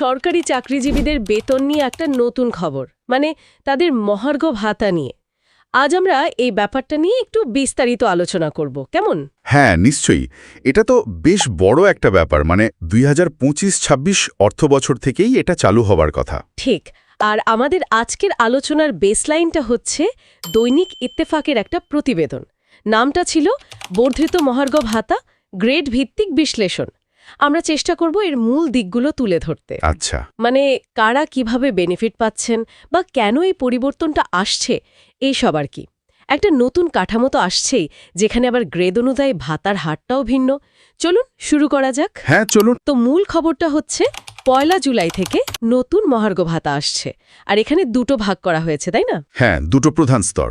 সরকারি চাকরিজীবীদের বেতন নিয়ে একটা নতুন খবর মানে তাদের মহার্ঘ ভাতা নিয়ে। আজ আমরা এই ব্যাপারটা নিয়ে একটু বিস্তারিত আলোচনা করব কেমন? হ্যাঁ নিশ্চয়ই। এটা তো বেশ বড় একটা ব্যাপার মানে দুই হাজার পঁচিশ ছাব্বিশ অর্থ বছর থেকেই এটা চালু হবার কথা। ঠিক। আর আমাদের আজকের আলোচনার বেসলাইনটা হচ্ছে দৈনিক ইত্তেফাকের একটা প্রতিবেদন। নামটা ছিল বর্ধিত মহার্ঘ ভাতা গ্রেড ভিত্তিক বিশ্লেষণ। আমরা চেষ্টা করব এর মূল দিকগুলো তুলে ধরতে। আচ্ছা। মানে কারা কীভাবে বেনিফিট পাচ্ছেন বা কেন এই পরিবর্তনটা আসছে এই সব আর কি। একটা নতুন কাঠামো তো আসছেই যেখানে আবার গ্রেদ অনুযায়ী ভাতার হারটাও ভিন্ন। চলুন শুরু করা যাক। হ্যাঁ চলুন। তো মূল খবরটা হচ্ছে পয়লা জুলাই থেকে নতুন মহার্ঘ ভাতা আসছে। আর এখানে দুটো ভাগ করা হয়েছে তাই না? হ্যাঁ দুটো প্রধান স্তর।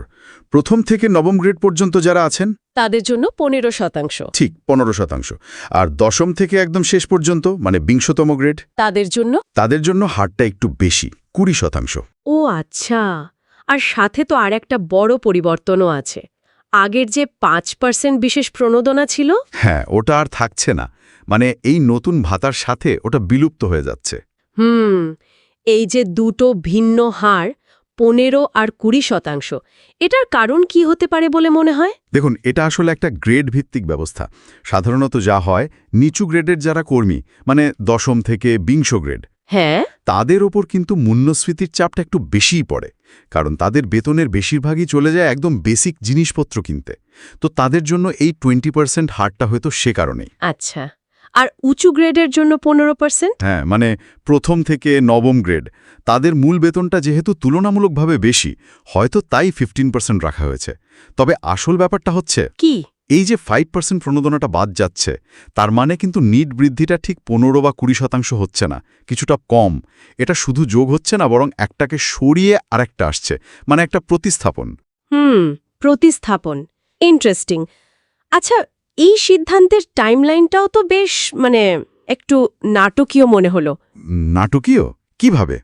প্রথম থেকে নবম গ্রেড পর্যন্ত যারা আছেন? তাদের জন্য পনেরো শতাংশ। ঠিক পনেরো শতাংশ। আর দশম থেকে একদম শেষ পর্যন্ত মানে বিংশতম গ্রেড? তাদের জন্য? তাদের জন্য হারটা একটু বেশি কুড়ি শতাংশ। ও আচ্ছা আর সাথে তো আর একটা বড় পরিবর্তনও আছে। আগের যে পাঁচ পার্সেন্ট বিশেষ প্রণোদনা ছিল? হ্যাঁ ওটা আর থাকছে না। মানে এই নতুন ভাতার সাথে ওটা বিলুপ্ত হয়ে যাচ্ছে। হুম এই যে দুটো ভিন্ন হার পনেরো আর কুড়ি শতাংশ এটার কারণ কি হতে পারে বলে মনে হয়? দেখুন এটা আসলে একটা গ্রেড ভিত্তিক ব্যবস্থা। সাধারণত যা হয় নিচু গ্রেডের যারা কর্মী মানে দশম থেকে বিংশ গ্রেড হ্যাঁ? তাদের ওপর কিন্তু মূল্যস্ফীতির চাপটা একটু বেশিই পড়ে কারণ তাদের বেতনের বেশিরভাগই চলে যায় একদম বেসিক জিনিসপত্র কিনতে। তো তাদের জন্য এই টোয়েন্টি পার্সেন্ট হারটা হয়তো সে কারণেই। আচ্ছা। আর উঁচু গ্রেডের জন্য পনেরো পার্সেন্ট হ্যাঁ মানে প্রথম থেকে নবম গ্রেড। তাদের মূল বেতনটা যেহেতু তুলনামূলকভাবে বেশি হয়তো তাই ফিফটিন পার্সেন্ট রাখা হয়েছে। তবে আসল ব্যাপারটা হচ্ছে কি? এই যে ফাইভ পার্সেন্ট প্রণোদনাটা বাদ যাচ্ছে তার মানে কিন্তু নিট বৃদ্ধিটা ঠিক পনেরো বা কুড়ি শতাংশ হচ্ছে না কিছুটা কম। এটা শুধু যোগ হচ্ছে না বরং একটাকে সরিয়ে আরেকটা আসছে মানে একটা প্রতিস্থাপন। হুম প্রতিস্থাপন। ইন্টারেস্টিং। আচ্ছা এই সিদ্ধান্তের টাইমলাইনটাও তো বেশ মানে একটু নাটকীয় মনে হলো। নাটকীয়? কীভাবে?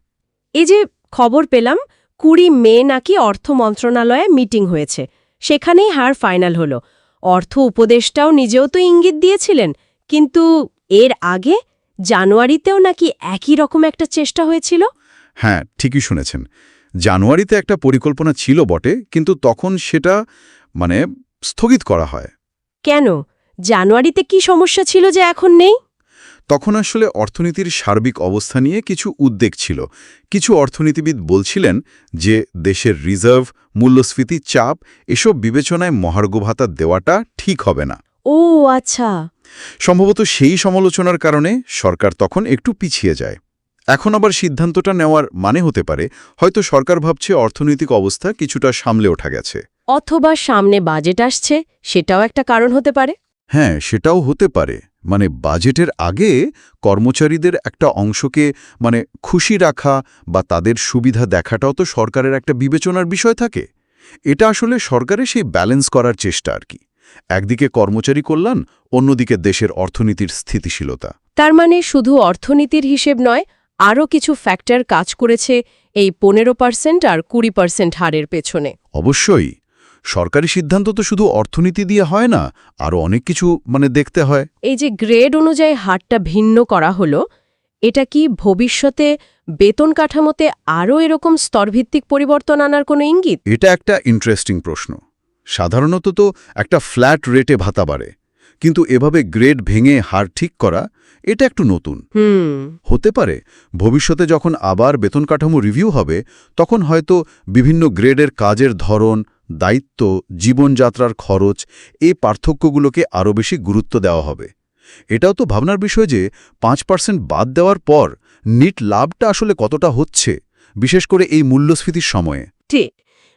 এই যে খবর পেলাম কুড়ি মে নাকি অর্থ মন্ত্রণালয়ে মিটিং হয়েছে। সেখানেই হার ফাইনাল হলো। অর্থ উপদেষ্টাও নিজেও তো ইঙ্গিত দিয়েছিলেন কিন্তু এর আগে জানুয়ারিতেও নাকি একই রকম একটা চেষ্টা হয়েছিল? হ্যাঁ ঠিকই শুনেছেন। জানুয়ারিতে একটা পরিকল্পনা ছিল বটে কিন্তু তখন সেটা মানে স্থগিত করা হয়। কেন? জানুয়ারিতে কি সমস্যা ছিল যে এখন নেই? তখন আসলে অর্থনীতির সার্বিক অবস্থা নিয়ে কিছু উদ্বেগ ছিল। কিছু অর্থনীতিবিদ বলছিলেন যে দেশের রিজার্ভ মূল্যস্ফীতি চাপ এসব বিবেচনায় মহার্ঘ ভাতা দেওয়াটা ঠিক হবে না। ও আচ্ছা। সম্ভবত সেই সমালোচনার কারণে সরকার তখন একটু পিছিয়ে যায়। এখন আবার সিদ্ধান্তটা নেওয়ার মানে হতে পারে হয়তো সরকার ভাবছে অর্থনৈতিক অবস্থা কিছুটা সামলে ওঠা গেছে। অথবা সামনে বাজেট আসছে সেটাও একটা কারণ হতে পারে। হ্যাঁ সেটাও হতে পারে। মানে বাজেটের আগে কর্মচারীদের একটা অংশকে মানে খুশি রাখা বা তাদের সুবিধা দেখাটাও তো সরকারের একটা বিবেচনার বিষয় থাকে। এটা আসলে সরকারের সেই ব্যালেন্স করার চেষ্টা আর কি। একদিকে কর্মচারী কল্যাণ অন্যদিকে দেশের অর্থনীতির স্থিতিশীলতা। তার মানে শুধু অর্থনীতির হিসেব নয় আরও কিছু ফ্যাক্টর কাজ করেছে এই পনেরো পার্সেন্ট আর কুড়ি পার্সেন্ট হারের পেছনে। অবশ্যই। সরকারি সিদ্ধান্ত তো শুধু অর্থনীতি দিয়ে হয় না আরও অনেক কিছু মানে দেখতে হয়। এই যে গ্রেড অনুযায়ী হারটা ভিন্ন করা হলো এটা কি ভবিষ্যতে বেতন কাঠামোতে আরও এরকম স্তরভিত্তিক পরিবর্তন আনার কোনো ইঙ্গিত? এটা একটা ইন্টারেস্টিং প্রশ্ন। সাধারণত তো একটা ফ্ল্যাট রেটে ভাতা বাড়ে কিন্তু এভাবে গ্রেড ভেঙে হার ঠিক করা এটা একটু নতুন। হুম। হতে পারে ভবিষ্যতে যখন আবার বেতন কাঠামো রিভিউ হবে তখন হয়তো বিভিন্ন গ্রেডের কাজের ধরন দায়িত্ব জীবনযাত্রার খরচ এই পার্থক্যগুলোকে আরও বেশি গুরুত্ব দেওয়া হবে। এটাও তো ভাবনার বিষয় যে পাঁচ পার্সেন্ট বাদ দেওয়ার পর নিট লাভটা আসলে কতটা হচ্ছে বিশেষ করে এই মূল্যস্ফীতির সময়ে। ঠিক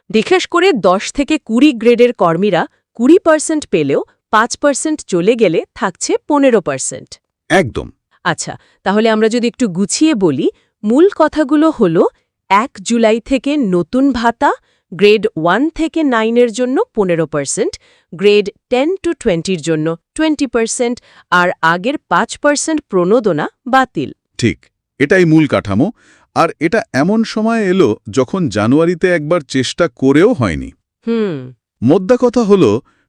বিশেষ করে দশ থেকে কুড়ি গ্রেডের কর্মীরা কুড়ি পার্সেন্ট পেলেও পাঁচ পার্সেন্ট চলে গেলে থাকছে পনেরো পার্সেন্ট। একদম। আচ্ছা তাহলে আমরা যদি একটু গুছিয়ে বলি মূল কথাগুলো হল এক জুলাই থেকে নতুন ভাতা গ্রেড ওয়ান থেকে নাইনের জন্য পনেরো পার্সেন্ট গ্রেড টেন টু টোয়েন্টির জন্য টোয়েন্টি পার্সেন্ট আর আগের পাঁচ পার্সেন্ট প্রণোদনা বাতিল। ঠিক এটাই মূল কাঠামো আর এটা এমন সময় এলো যখন জানুয়ারিতে একবার চেষ্টা করেও হয়নি। হুম। মোদ্দা কথা হল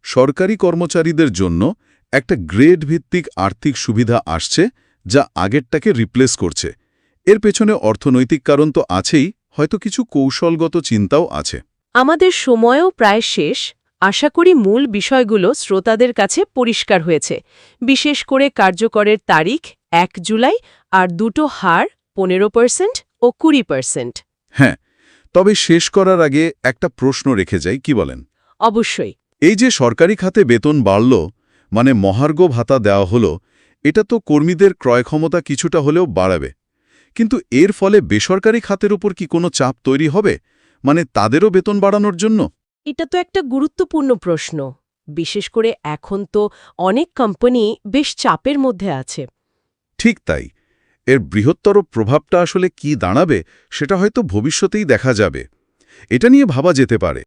সরকারি কর্মচারীদের জন্য একটা গ্রেড ভিত্তিক আর্থিক সুবিধা আসছে যা আগেরটাকে রিপ্লেস করছে। এর পেছনে অর্থনৈতিক কারণ তো আছেই হয়তো কিছু কৌশলগত চিন্তাও আছে। আমাদের সময়ও প্রায় শেষ। আশা করি মূল বিষয়গুলো শ্রোতাদের কাছে পরিষ্কার হয়েছে। বিশেষ করে কার্যকরের তারিখ এক জুলাই আর দুটো হার পনেরো পার্সেন্ট ও কুড়ি পার্সেন্ট। হ্যাঁ তবে শেষ করার আগে একটা প্রশ্ন রেখে যাই কি বলেন? অবশ্যই। এই যে সরকারি খাতে বেতন বাড়ল মানে মহার্ঘ ভাতা দেওয়া হলো এটা তো কর্মীদের ক্রয় ক্ষমতা কিছুটা হলেও বাড়াবে। কিন্তু এর ফলে বেসরকারি খাতের উপর কি কোনো চাপ তৈরি হবে? মানে তাদেরও বেতন বাড়ানোর জন্য? এটা তো একটা গুরুত্বপূর্ণ প্রশ্ন। বিশেষ করে এখন তো অনেক কোম্পানি বেশ চাপের মধ্যে আছে। ঠিক তাই। এর বৃহত্তর প্রভাবটা আসলে কি দাঁড়াবে সেটা হয়তো ভবিষ্যতেই দেখা যাবে। এটা নিয়ে ভাবা যেতে পারে।